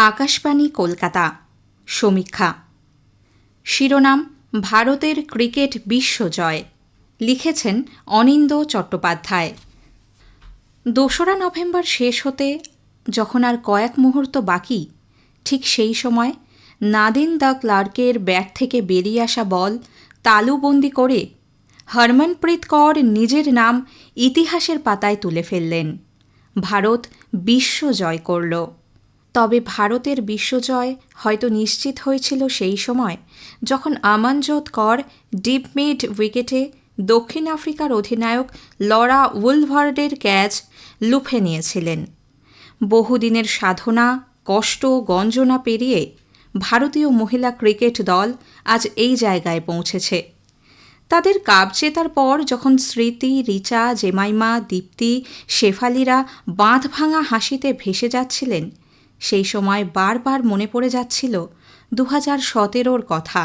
আকাশবাণী, কলকাতা। সমীক্ষা। শিরোনাম, ভারতের ক্রিকেট বিশ্বজয় লিখেছেন অনিন্দ চট্টোপাধ্যায়। দোসরা নভেম্বর শেষ হতে যখন আর কয়েক মুহূর্ত বাকি, ঠিক সেই সময় নাদিন দ্য ক্লার্কের ব্যাট থেকে বেরিয়ে আসা বল তালুবন্দি করে হরমনপ্রীত কর নিজের নাম ইতিহাসের পাতায় তুলে ফেললেন। ভারত বিশ্ব জয় করল। তবে ভারতের বিশ্বজয় হয়তো নিশ্চিত হয়েছিল সেই সময়, যখন আমানজোত কর ডিপ মিড উইকেটে দক্ষিণ আফ্রিকার অধিনায়ক লরা উলভার্ডের ক্যাচ লুফে নিয়েছিলেন। বহুদিনের সাধনা, কষ্ট, গঞ্জনা পেরিয়ে ভারতীয় মহিলা ক্রিকেট দল আজ এই জায়গায় পৌঁছেছে। তাদের কাপ জেতার পর যখন স্মৃতি, রিচা, জেমাইমা, দীপ্তি, শেফালিরা বাঁধ ভাঙা হাসিতে ভেসে যাচ্ছিলেন সেই সময় বারবার মনে পড়ে যাচ্ছিল দু হাজার সতেরোর কথা।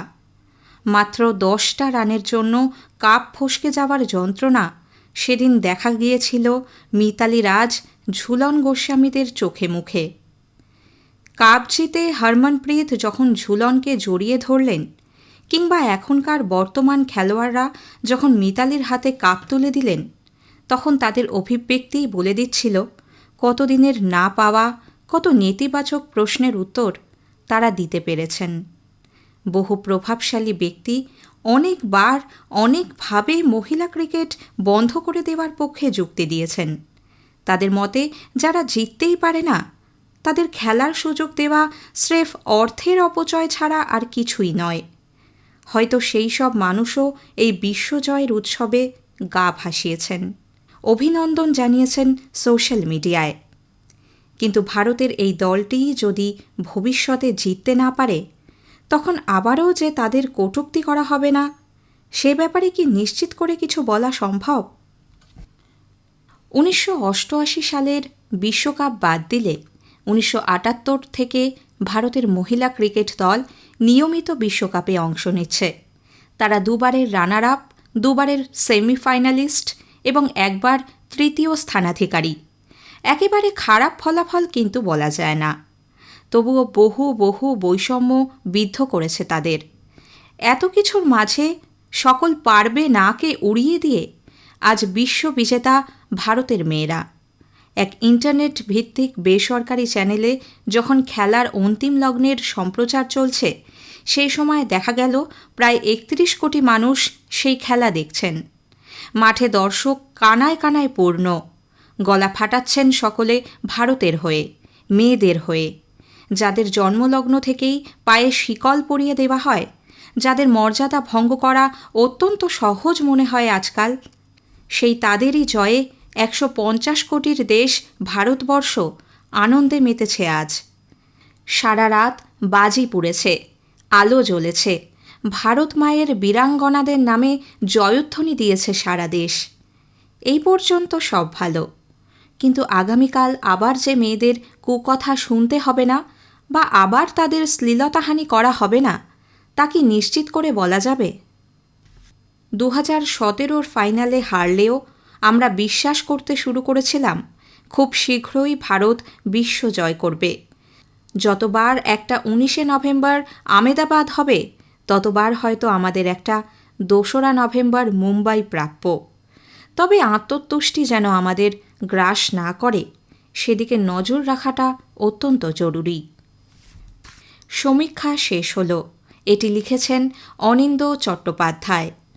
মাত্র দশটা রানের জন্য কাপ ফসকে যাওয়ার যন্ত্রণা সেদিন দেখা গিয়েছিল মিতালি রাজ, ঝুলন গোস্বামীদের চোখে মুখে। কাপ জিতে হরমনপ্রীত যখন ঝুলনকে জড়িয়ে ধরলেন কিংবা এখনকার বর্তমান খেলোয়াড়রা যখন মিতালির হাতে কাপ তুলে দিলেন, তখন তাদের অভিব্যক্তিই বলে দিচ্ছিল, কতদিনের না পাওয়া কত নেতিবাচক প্রশ্নের উত্তর তারা দিতে পেরেছেন। বহু প্রভাবশালী ব্যক্তি অনেকবার অনেকভাবে মহিলা ক্রিকেট বন্ধ করে দেওয়ার পক্ষে যুক্তি দিয়েছেন। তাদের মতে, যারা জিততেই পারে না, তাদের খেলার সুযোগ দেওয়া স্রেফ অর্থের অপচয় ছাড়া আর কিছুই নয়। হয়তো সেই সব মানুষও এই বিশ্বজয়ের উৎসবে গা ভাসিয়েছেন। অভিনন্দন জানিয়েছেন সোশ্যাল মিডিয়ায়। কিন্তু ভারতের এই দলটি যদি ভবিষ্যতে জিততে না পারে, তখন আবারও যে তাদের কটূক্তি করা হবে না, সে ব্যাপারে কি নিশ্চিত করে কিছু বলা সম্ভব? উনিশশো অষ্টআশি সালের বিশ্বকাপ বাদ দিলে উনিশশো আটাত্তর থেকে ভারতের মহিলা ক্রিকেট দল নিয়মিত বিশ্বকাপে অংশ নিচ্ছে। তারা দুবারের রানার আপ, দুবারের সেমিফাইনালিস্ট এবং একবার তৃতীয় স্থানাধিকারী। একেবারে খারাপ ফলাফল কিন্তু বলা যায় না। তবুও বহু বহু বৈষম্য বিদ্ধ করেছে তাদের। এত কিছুর মাঝে সকল পারবে নাকে উড়িয়ে দিয়ে আজ বিশ্ব বিজেতা ভারতের মেয়েরা। এক ইন্টারনেট ভিত্তিক বেসরকারি চ্যানেলে যখন খেলার অন্তিম লগ্নের সম্প্রচার চলছে, সেই সময় দেখা গেল প্রায় একত্রিশ কোটি মানুষ সেই খেলা দেখছেন। মাঠে দর্শক কানায় কানায় পূর্ণ। গলা ফাটাচ্ছেন সকলে ভারতের হয়ে, মেয়েদের হয়ে। যাদের জন্মলগ্ন থেকেই পায়ে শিকল পরিয়ে দেওয়া হয়, যাদের মর্যাদা ভঙ্গ করা অত্যন্ত সহজ মনে হয় আজকাল, সেই তাদেরই জয়ে একশো পঞ্চাশ কোটির দেশ ভারতবর্ষ আনন্দে মেতেছে আজ। সারা রাত বাজি পুড়েছে, আলো জ্বলেছে, ভারত মায়ের বীরাঙ্গনাদের নামে জয়ধ্বনি দিয়েছে সারা দেশ। এই পর্যন্ত সব ভালো। কিন্তু আগামীকাল আবার যে মেয়েদের কুকথা শুনতে হবে না বা আবার তাদের শ্লীলতাহানি করা হবে না, তা কি নিশ্চিত করে বলা যাবে? দু হাজার সতেরোর ফাইনালে হারলেও আমরা বিশ্বাস করতে শুরু করেছিলাম, খুব শীঘ্রই ভারত বিশ্ব জয় করবে। যতবার একটা উনিশে নভেম্বর আমেদাবাদ হবে, ততবার হয়তো আমাদের একটা দোসরা নভেম্বর মুম্বাই প্রাপ্য। তবে আত্মতুষ্টি যেন আমাদের গ্রাস না করে, সেদিকে নজর রাখাটা অত্যন্ত জরুরি। সমীক্ষা শেষ হল। এটি লিখেছেন অনিন্দ চট্টোপাধ্যায়।